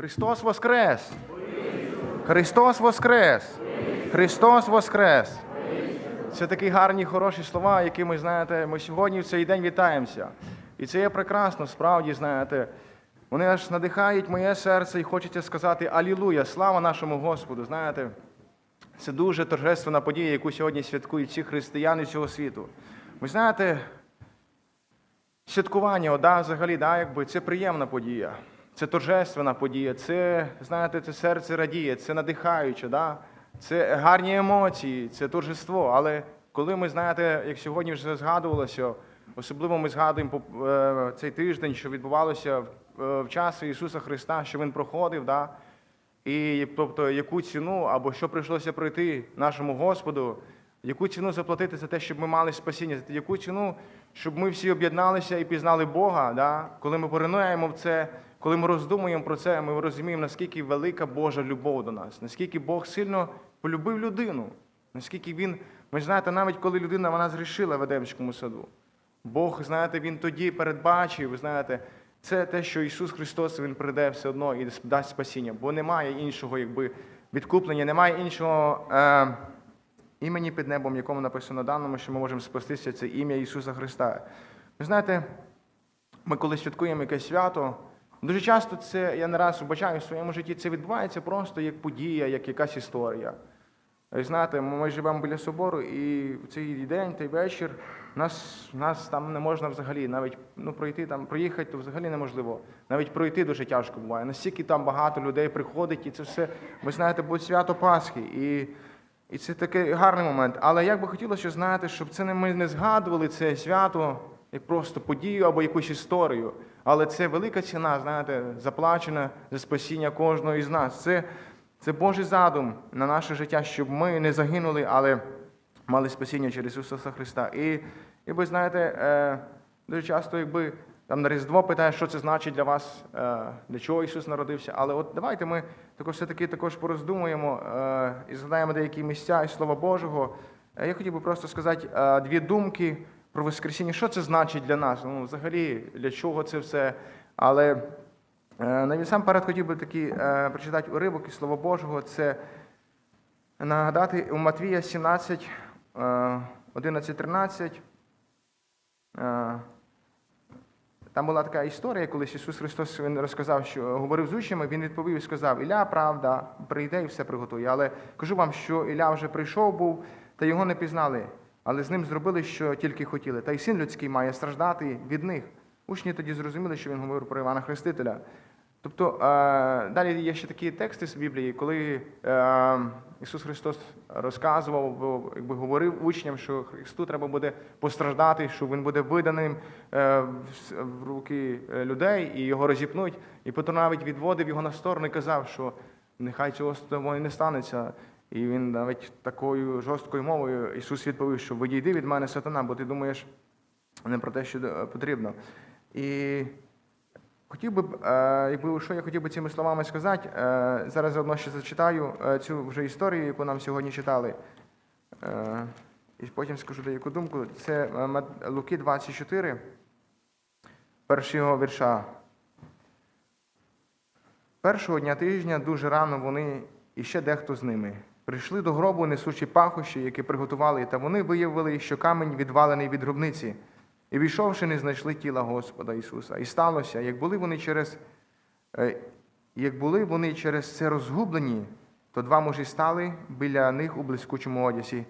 Христос Воскрес! Христос Воскрес! Христос Воскрес! Це такі гарні, хороші слова, які ми знаєте, ми сьогодні в цей день вітаємося. І це є прекрасно, справді, знаєте. Вони аж надихають моє серце і хочеться сказати Алілуя, слава нашому Господу. Знаєте, це дуже торжественна подія, яку сьогодні святкують всі християни цього світу. Ви знаєте, святкування, о, да, взагалі, да, якби, це приємна подія, це торжественна подія, це, знаєте, це серце радіє, це надихаюче, да? це гарні емоції, це торжество. Але коли ми, знаєте, як сьогодні вже згадувалося, особливо ми згадуємо е, цей тиждень, що відбувалося в, е, в час Ісуса Христа, що Він проходив, да? і тобто, яку ціну або що прийшлося пройти нашому Господу, яку ціну заплатити за те, щоб ми мали спасіння, яку ціну, щоб ми всі об'єдналися і пізнали Бога. Да? Коли ми поринуємо в це, коли ми роздумуємо про це, ми розуміємо, наскільки велика Божа любов до нас, наскільки Бог сильно полюбив людину, наскільки він, ви знаєте, навіть коли людина вона зрішила в Едемському саду. Бог, знаєте, Він тоді передбачив, ви знаєте, це те, що Ісус Христос Він прийде все одно і дасть спасіння, бо немає іншого якби, відкуплення, немає іншого е, імені під небом, якому написано даному, що ми можемо спастися, це ім'я Ісуса Христа. Ви знаєте, ми коли святкуємо якесь свято, дуже часто це, я не раз вбачаю в своєму житті, це відбувається просто як подія, як якась історія. Знаєте, ми живемо біля собору, і в цей день, той вечір, нас, нас там не можна взагалі навіть ну, пройти там, проїхати, то взагалі неможливо. Навіть пройти дуже тяжко буває. Настільки там багато людей приходить, і це все, ви знаєте, буде свято Пасхи. І, і це такий гарний момент. Але як би хотілося знаєте, щоб це не ми не згадували це свято як просто подію або якусь історію. Але це велика ціна, знаєте, заплачена за спасіння кожного із нас. Це, це Божий задум на наше життя, щоб ми не загинули, але мали спасіння через Ісуса Христа. І, і ви знаєте, е, дуже часто, якби там на Різдво питає, що це значить для вас, е, для чого Ісус народився. Але от давайте ми також все-таки також пороздумуємо е, і згадаємо деякі місця і Слова Божого. Е, Я хотів би просто сказати е, дві думки про Воскресіння. Що це значить для нас? Ну, взагалі, для чого це все? Але е, насамперед хотів би такі е, прочитати уривок із Слова Божого. Це нагадати у Матвія 17, е, 11, 13. Е, Там була така історія, коли Ісус Христос він розказав, що говорив з учнями, він відповів і сказав: Ілля, правда, прийде і все приготує. Але кажу вам, що Ілля вже прийшов був, та його не пізнали, але з ним зробили, що тільки хотіли. Та й син людський має страждати від них. Учні тоді зрозуміли, що він говорив про Івана Хрестителя. Тобто е, далі є ще такі тексти з Біблії, коли е, Ісус Христос розказував, якби говорив учням, що Христу треба буде постраждати, що Він буде виданим е, в- руки людей і його розіпнуть. І Петро навіть відводив його на сторону і казав, що нехай цього з тобою не станеться. І він навіть такою жорсткою мовою Ісус відповів, що відійди від мене, сатана, бо ти думаєш не про те, що потрібно. І Хотів би, е, якби що я хотів би цими словами сказати, е, зараз заодно ще зачитаю е, цю вже історію, яку нам сьогодні читали. І потім скажу деяку думку. Це Луки 24, першого вірша. Першого дня тижня дуже рано вони і ще дехто з ними прийшли до гробу, несучи пахощі, які приготували, та вони виявили, що камінь відвалений від гробниці. І війшовши, не знайшли тіла Господа Ісуса. І сталося, як були вони через, е, як були вони через це розгублені, то два мужі стали біля них у блискучому одязі.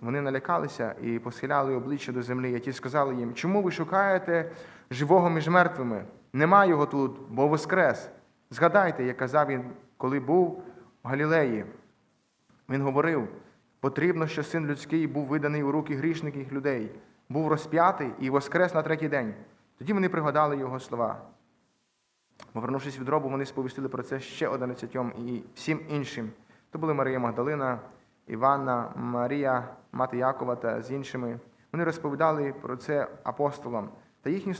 Вони налякалися і посхиляли обличчя до землі. І ті сказали їм, чому ви шукаєте живого між мертвими? Нема його тут, бо воскрес. Згадайте, як казав він, коли був в Галілеї. Він говорив: потрібно, що син людський був виданий у руки грішників людей, був розп'ятий і воскрес на третій день. Тоді вони пригадали його слова. Повернувшись від робу, вони сповістили про це ще одинадцятьом і всім іншим. То були Марія Магдалина, Іванна, Марія, мати Якова та з іншими. Вони розповідали про це апостолам, та їхні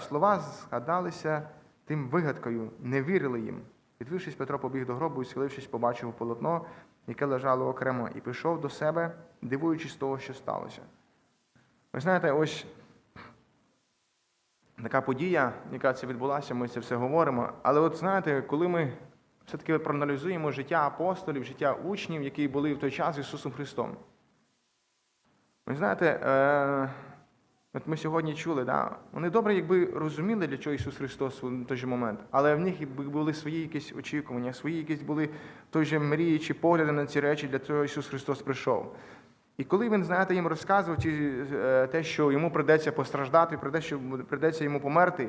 слова згадалися тим вигадкою, не вірили їм. Підвівшись, Петро побіг до гробу і, схилившись, побачив полотно, яке лежало окремо, і пішов до себе, дивуючись того, що сталося. Ви знаєте, ось така подія, яка це відбулася, ми це все говоримо. Але от знаєте, коли ми все-таки проаналізуємо життя апостолів, життя учнів, які були в той час Ісусом Христом. Ви знаєте, е, от ми сьогодні чули, да, вони добре, якби розуміли, для чого Ісус Христос у той же момент, але в них якби були свої якісь очікування, свої якісь були той же мрії чи погляди на ці речі, для чого Ісус Христос прийшов. І коли він, знаєте, їм розказував е, те, що йому придеться постраждати, придеться, що придеться йому померти,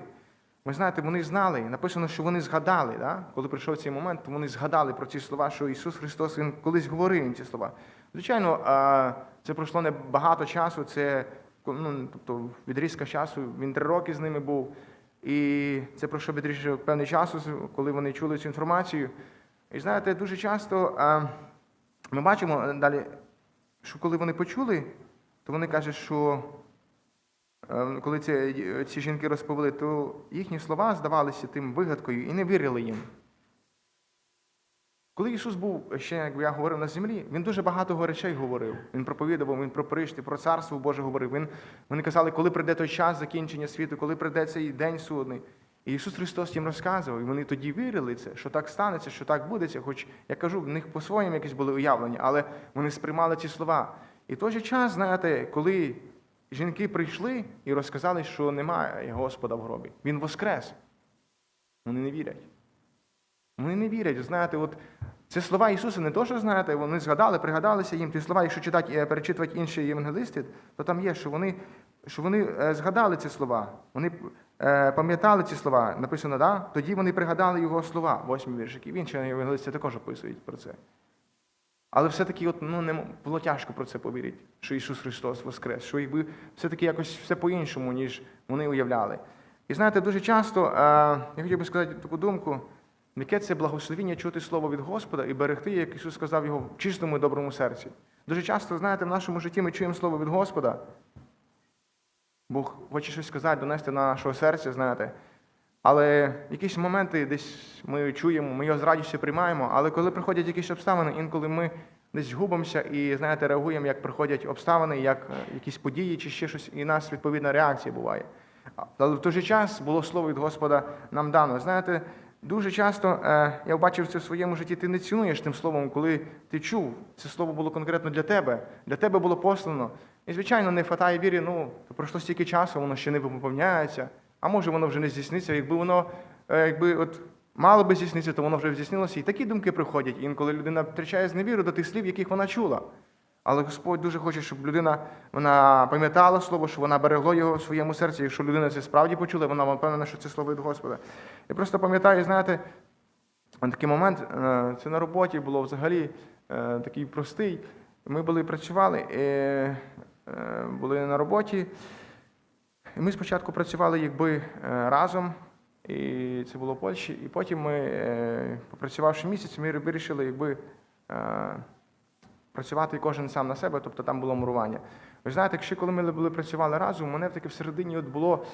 ви знаєте, вони знали, написано, що вони згадали, да? коли прийшов цей момент, то вони згадали про ці слова, що Ісус Христос Він колись говорив їм ці слова. Звичайно, це пройшло не багато часу, це ну, тобто, відрізка часу, він три роки з ними був. І це пройшов відрізок певний часу, коли вони чули цю інформацію. І знаєте, дуже часто ми бачимо далі, що коли вони почули, то вони кажуть, що Е, коли ці, ці жінки розповіли, то їхні слова здавалися тим вигадкою і не вірили їм. Коли Ісус був ще, як я говорив, на землі, Він дуже багато речей говорив. Він проповідував, Він про пришти, про царство Боже говорив. Він, Вони казали, коли прийде той час закінчення світу, коли прийде цей день судний. І Ісус Христос їм розказував, і вони тоді вірили це, що так станеться, що так будеться. Хоч я кажу, в них по-своєму якісь були уявлення, але вони сприймали ці слова. І той же час, знаєте, коли жінки прийшли і розказали, що немає Господа в гробі. Він воскрес. Вони не вірять. Вони не вірять. Знаєте, от це слова Ісуса не то, що знаєте, вони згадали, пригадалися їм ті слова, якщо читати, е, перечитувати інші євангелисти, то там є, що вони що вони е, згадали ці слова, вони е, пам'ятали ці слова. Написано, да? тоді вони пригадали його слова, восьмий віршик. І в інші євангелисти також описують про це. Але все-таки от, ну, не було тяжко про це повірити, що Ісус Христос Воскрес, що якби все-таки якось все по-іншому, ніж вони уявляли. І знаєте, дуже часто, я хотів би сказати таку думку, яке це благословіння чути Слово від Господа і берегти, як Ісус сказав його в чистому і доброму серці. Дуже часто, знаєте, в нашому житті ми чуємо Слово від Господа. Бог хоче щось сказати, донести на нашого серця, знаєте. Але якісь моменти десь ми чуємо, ми його з радістю приймаємо, але коли приходять якісь обставини, інколи ми десь губимося і, знаєте, реагуємо, як приходять обставини, як е, якісь події чи ще щось, і у нас відповідна реакція буває. Але в той же час було слово від Господа нам дано. Знаєте, дуже часто е, я бачив це в своєму житті, ти не цінуєш тим словом, коли ти чув, це слово було конкретно для тебе, для тебе було послано. І, звичайно, не хватає віри, ну, то пройшло стільки часу, воно ще не виповняється. А може воно вже не здійсниться, якби воно е, якби от мало би здійснитися, то воно вже здійснилося. І такі думки приходять. Інколи людина втрачає зневіру до тих слів, яких вона чула. Але Господь дуже хоче, щоб людина вона пам'ятала слово, що вона берегло його в своєму серці. Якщо людина це справді почула, вона впевнена, що це слово від Господа. Я просто пам'ятаю, знаєте, такий момент, е, це на роботі було взагалі е, такий простий. Ми були працювали, були на роботі. І ми спочатку працювали якби е, разом, і це було в Польщі. І потім ми, е, попрацювавши місяць, ми вирішили якби е, працювати кожен сам на себе, тобто там було мурування. Ви знаєте, якщо коли ми були працювали разом, у мене таки всередині от було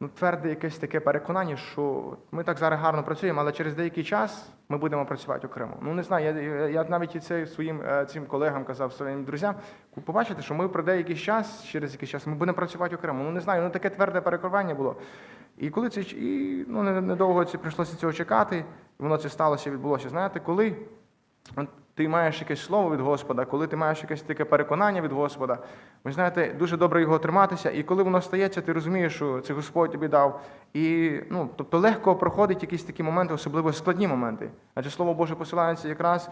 ну, тверде якесь таке переконання, що ми так зараз гарно працюємо, але через деякий час ми будемо працювати окремо. Ну не знаю, я я навіть і це своїм е, цим колегам казав, своїм друзям, побачите, що ми пройде якийсь час, через якийсь час ми будемо працювати окремо. Ну не знаю, ну таке тверде переконання було. І коли це і ну недовго це прийшлося цього чекати, воно це сталося, відбулося. Знаєте, коли ти маєш якесь слово від Господа, коли ти маєш якесь таке переконання від Господа, ви знаєте, дуже добре його триматися, і коли воно стається, ти розумієш, що це Господь тобі дав. І ну, тобто легко проходить якісь такі моменти, особливо складні моменти. Адже Слово Боже посилається якраз е,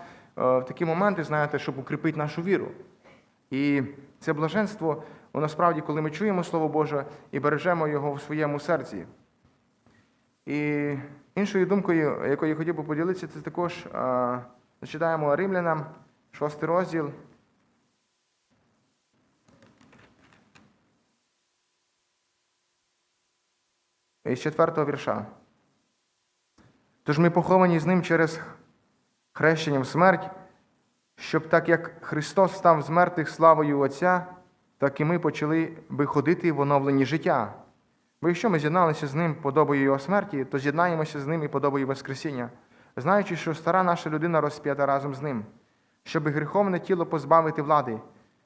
в такі моменти, знаєте, щоб укріпити нашу віру. І це блаженство, воно справді, коли ми чуємо Слово Боже і бережемо його в своєму серці. І іншою думкою, якою я хотів би поділитися, це також. Зачитаємо Римлянам, шостий розділ. Із четвертого вірша. Тож ми поховані з ним через хрещення в смерть, щоб так як Христос став з мертвих славою Отця, так і ми почали би ходити в оновленні життя. Бо якщо ми з'єдналися з ним подобою Його смерті, то з'єднаємося з ним і подобою Воскресіння знаючи, що стара наша людина розп'ята разом з ним, щоб гріховне тіло позбавити влади,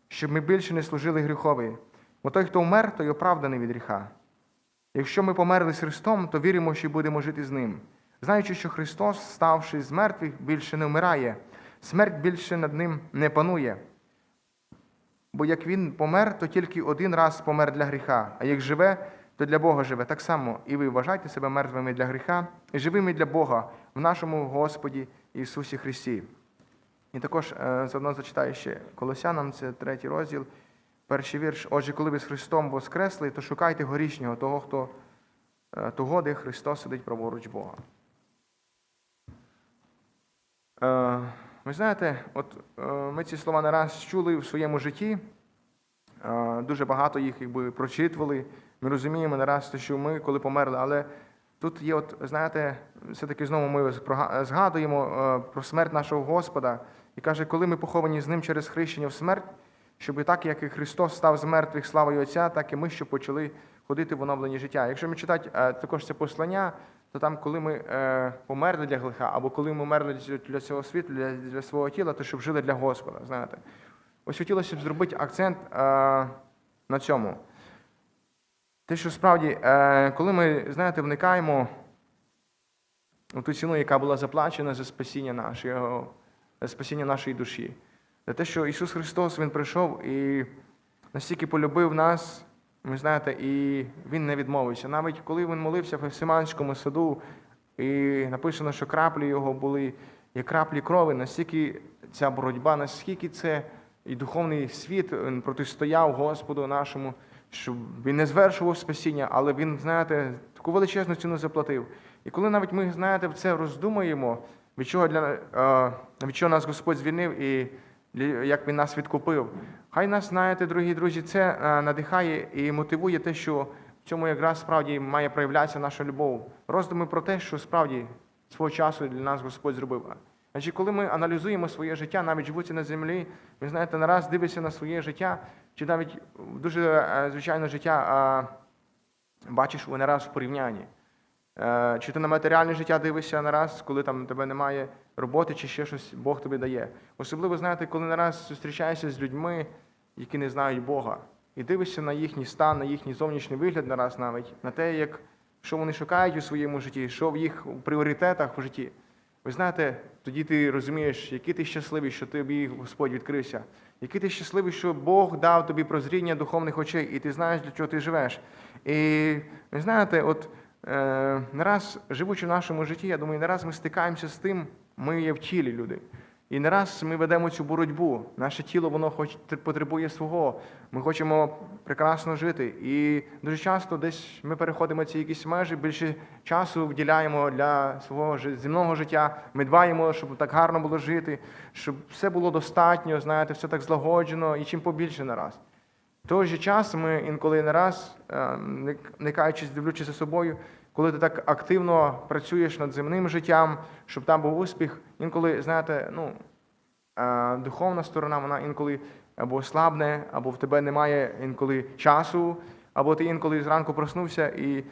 щоб ми більше не служили гріхові. Бо той, хто вмер, той оправданий від гріха. Якщо ми померли з Христом, то віримо, що будемо жити з Ним. Знаючи, що Христос, ставши з мертвих, більше не вмирає, смерть більше над ним не панує. Бо як він помер, то тільки один раз помер для гріха, а як живе, то для Бога живе. Так само і ви вважайте себе мертвими для гріха і живими для Бога в нашому Господі Ісусі Христі. І також е, заодно зачитаю ще Колосянам, це третій розділ, перший вірш. Отже, коли ви з Христом воскресли, то шукайте горішнього, того, хто е, того, де Христос сидить праворуч Бога. Е, Ви знаєте, от ми ці слова не раз чули в своєму житті. Дуже багато їх якби прочитували. Ми розуміємо не раз, те, що ми коли померли, але тут є, от, знаєте, все-таки знову ми згадуємо е, про смерть нашого Господа і каже, коли ми поховані з ним через хрещення в смерть, щоб так, як і Христос став з мертвих славою Отця, так і ми, щоб почали ходити в оновленні життя. Якщо ми читати е, також це послання, то там, коли ми е, померли для гріха, або коли ми померли для цього світу, для, для свого тіла, то щоб жили для Господа. Знаєте, ось хотілося б зробити акцент е, на цьому. Те, що справді, е, коли ми, знаєте, вникаємо у ту ціну, яка була заплачена за спасіння нашого, за спасіння нашої душі, за те, що Ісус Христос Він прийшов і настільки полюбив нас, ви знаєте, і Він не відмовився. Навіть коли він молився в Гефсиманському саду, і написано, що краплі його були як краплі крови, настільки ця боротьба, наскільки це і духовний світ він протистояв Господу нашому, щоб він не звершував спасіння, але він, знаєте, таку величезну ціну заплатив. І коли навіть ми, знаєте, в це роздумаємо, від чого, для, е, від чого нас Господь звільнив і як Він нас відкупив, хай нас, знаєте, дорогі друзі, це е, надихає і мотивує те, що в цьому якраз справді має проявлятися наша любов. Роздуми про те, що справді свого часу для нас Господь зробив. Значить, коли ми аналізуємо своє життя, навіть живучи на землі, ви знаєте, нараз дивишся на своє життя, чи навіть дуже е, звичайне життя бачиш не раз в порівнянні. Е, Чи ти на матеріальне життя дивишся нараз, коли там тебе немає роботи, чи ще щось Бог тобі дає. Особливо, знаєте, коли нараз зустрічаєшся з людьми, які не знають Бога, і дивишся на їхній стан, на їхній зовнішній вигляд нараз навіть, на те, як, що вони шукають у своєму житті, що в їх пріоритетах в житті. Ви знаєте, тоді ти розумієш, який ти щасливий, що тобі Господь відкрився, який ти щасливий, що Бог дав тобі прозріння духовних очей, і ти знаєш, для чого ти живеш. І ви знаєте, от е, не раз живучи в нашому житті, я думаю, не раз ми стикаємося з тим, ми є в тілі люди. І не раз ми ведемо цю боротьбу. Наше тіло воно хоч потребує свого. Ми хочемо прекрасно жити. І дуже часто десь ми переходимо ці якісь межі, більше часу вділяємо для свого земного життя. Ми дбаємо, щоб так гарно було жити, щоб все було достатньо, знаєте, все так злагоджено і чим побільше на раз. В той же час ми інколи не раз, е, не- не каючись, дивлячись за собою, коли ти так активно працюєш над земним життям, щоб там був успіх, інколи, знаєте, ну, е, духовна сторона, вона інколи або слабне, або в тебе немає інколи часу, або ти інколи зранку проснувся і,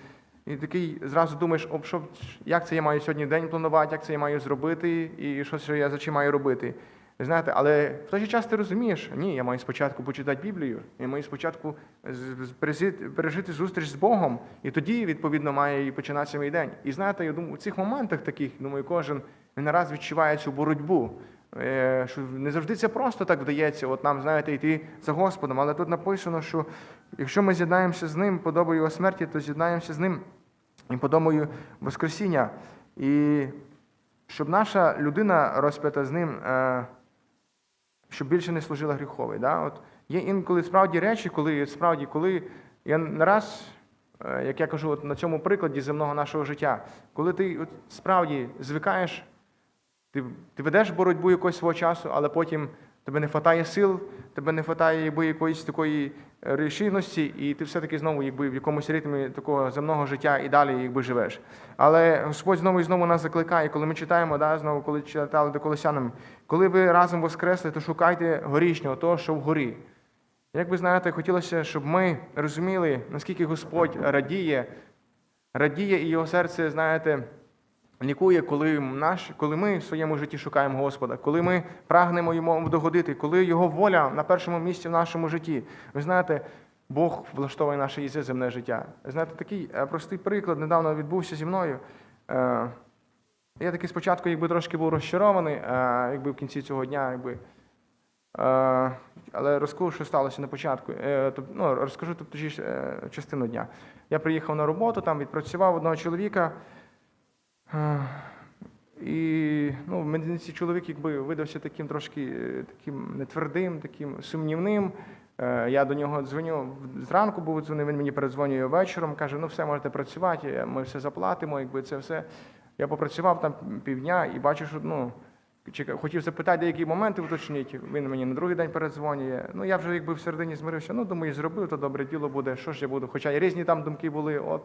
і такий зразу думаєш, що, як це я маю сьогодні день планувати, як це я маю зробити, і що я за чим маю робити. Ви знаєте, але в той же час ти розумієш, ні, я маю спочатку почитати Біблію, я маю спочатку пережити, зустріч з Богом, і тоді, відповідно, має і починатися мій день. І знаєте, я думаю, у цих моментах таких, думаю, кожен він нараз відчуває цю боротьбу. Е, Що не завжди це просто так вдається, от нам, знаєте, йти за Господом. Але тут написано, що якщо ми з'єднаємося з ним, подобою його смерті, то з'єднаємося з ним і подобою Воскресіння. І щоб наша людина розп'ята з ним. Щоб більше не служила гріховий. Да? От є інколи справді речі, коли справді, коли я не раз, е, як я кажу, от на цьому прикладі земного нашого життя, коли ти от справді звикаєш, ти, ти ведеш боротьбу якогось свого часу, але потім тебе не вистачає сил, тебе не вистачає якоїсь такої рішимості, і ти все-таки знову якби, в якомусь ритмі такого земного життя і далі якби, живеш. Але Господь знову і знову нас закликає, коли ми читаємо, да, знову, коли читали до колосянам, коли ви разом воскресли, то шукайте горішнього, того, що вгорі. Як ви знаєте, хотілося, щоб ми розуміли, наскільки Господь радіє, радіє і його серце, знаєте, лікує, коли, наш, коли ми в своєму житті шукаємо Господа, коли ми прагнемо йому догодити, коли його воля на першому місці в нашому житті. Ви знаєте, Бог влаштовує наше і земне життя. Ви Знаєте, такий е, простий приклад недавно відбувся зі мною. Е, Я такий спочатку якби трошки був розчарований, е, якби в кінці цього дня, якби. Але розкажу, що сталося на початку. Ну, розкажу тобто, частину дня. Я приїхав на роботу, там відпрацював одного чоловіка. Е, І ну, цей чоловік якби видався таким трошки е, таким нетвердим, таким сумнівним. Е, Я до нього дзвоню зранку, був дзвонив, він мені передзвонює вечором, каже: ну все, можете працювати, ми все заплатимо, якби це все. Я попрацював там півдня і бачу, що ну, хотів запитати деякі моменти уточнити. Він мені на другий день передзвонює. Ну я вже якби всередині змирився. Ну, думаю, зробив, то добре діло буде. Що ж я буду? Хоча і різні там думки були, от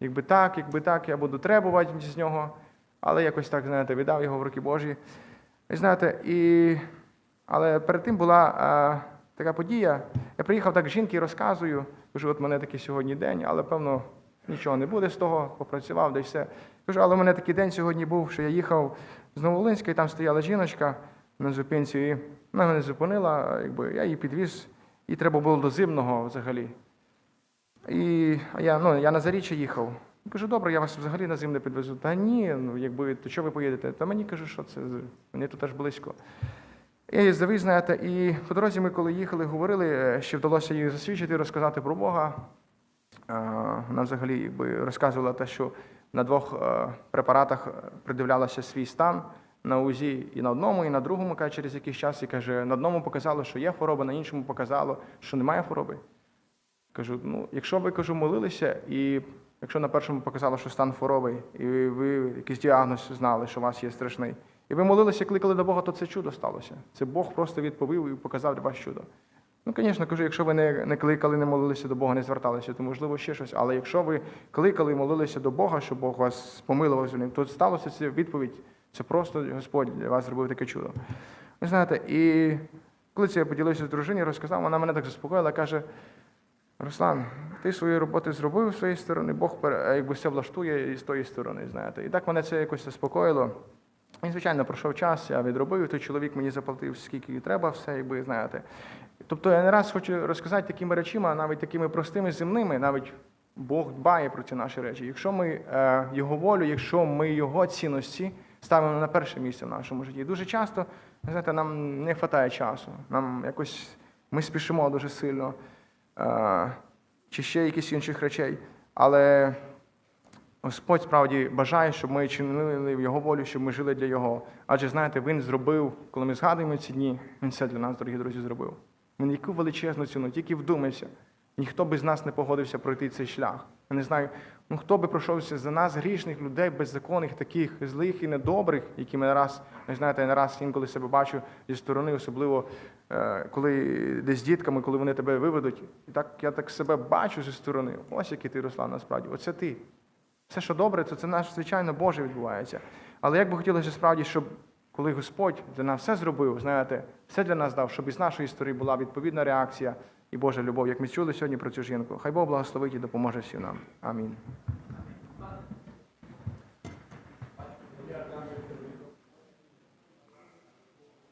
якби так, якби так, я буду требувати з нього. Але якось так, знаєте, віддав його в руки Божі. І знаєте, і... але перед тим була е, така подія. Я приїхав так жінки і розказую, кажу, от мене такий сьогодні день, але певно нічого не буде з того, попрацював, де й все. Кажу, але в мене такий день сьогодні був, що я їхав з Новолинська, і там стояла жіночка на зупинці, і вона мене зупинила, якби я її підвіз, і треба було до зимного взагалі. І я, ну, я на заріччя їхав. Я Кажу, добре, я вас взагалі на зим не підвезу. Та ні, ну якби, то що ви поїдете? Та мені кажу, що це мені тут аж близько. Її завіз, знаєте, і по дорозі ми, коли їхали, говорили, е, що вдалося їй засвідчити, розказати про Бога. Вона взагалі якби, розказувала те, що на двох е, препаратах е, придивлялася свій стан на УЗІ і на одному, і на другому, каже, через якийсь час, і каже, на одному показало, що є хвороба, на іншому показало, що немає хвороби. Кажу, ну, якщо ви кажу, молилися, і якщо на першому показало, що стан хвороби, і ви якийсь діагноз знали, що у вас є страшний, і ви молилися, кликали до Бога, то це чудо сталося. Це Бог просто відповів і показав для вас чудо. Ну, звісно, кажу, якщо ви не, не кликали, не молилися до Бога, не зверталися, то можливо ще щось. Але якщо ви кликали і молилися до Бога, щоб Бог вас помилував з ним, то сталося це відповідь. Це просто Господь для вас зробив таке чудо. Ви знаєте, і коли це я поділився з дружиною, розказав, вона мене так заспокоїла, каже. Руслан, ти свою роботу зробив з своєї сторони, Бог якби все влаштує і з тої сторони, знаєте. І так мене це якось заспокоїло. І, звичайно, пройшов час, я відробив, той чоловік мені заплатив, скільки треба, все, якби знаєте. Тобто я не раз хочу розказати такими речима, навіть такими простими земними, навіть Бог дбає про ці наші речі. Якщо ми е, його волю, якщо ми його цінності ставимо на перше місце в нашому житті. Дуже часто, знаєте, нам не вистачає часу. Нам якось ми спішимо дуже сильно е, чи ще якісь інших речей. Але Господь справді бажає, щоб ми чинили Його волю, щоб ми жили для Його. Адже знаєте, Він зробив, коли ми згадуємо ці дні, Він все для нас, дорогі друзі, зробив. Він яку величезну ціну, тільки вдумався. Ніхто би з нас не погодився пройти цей шлях. Я не знаю, ну хто би пройшовся за нас, грішних людей, беззаконних, таких злих і недобрих, які ми не раз, ви знаєте, я не інколи себе бачу зі сторони, особливо е, коли десь з дітками, коли вони тебе виведуть. І так я так себе бачу зі сторони. Ось який ти, Руслан, насправді. Оце ти. Все, що добре, то це наш, звичайно, Боже відбувається. Але як би хотілося справді, щоб коли Господь для нас все зробив, знаєте, все для нас дав, щоб із нашої історії була відповідна реакція і Божа любов, як ми чули сьогодні про цю жінку. Хай Бог благословить і допоможе всім нам. Амінь.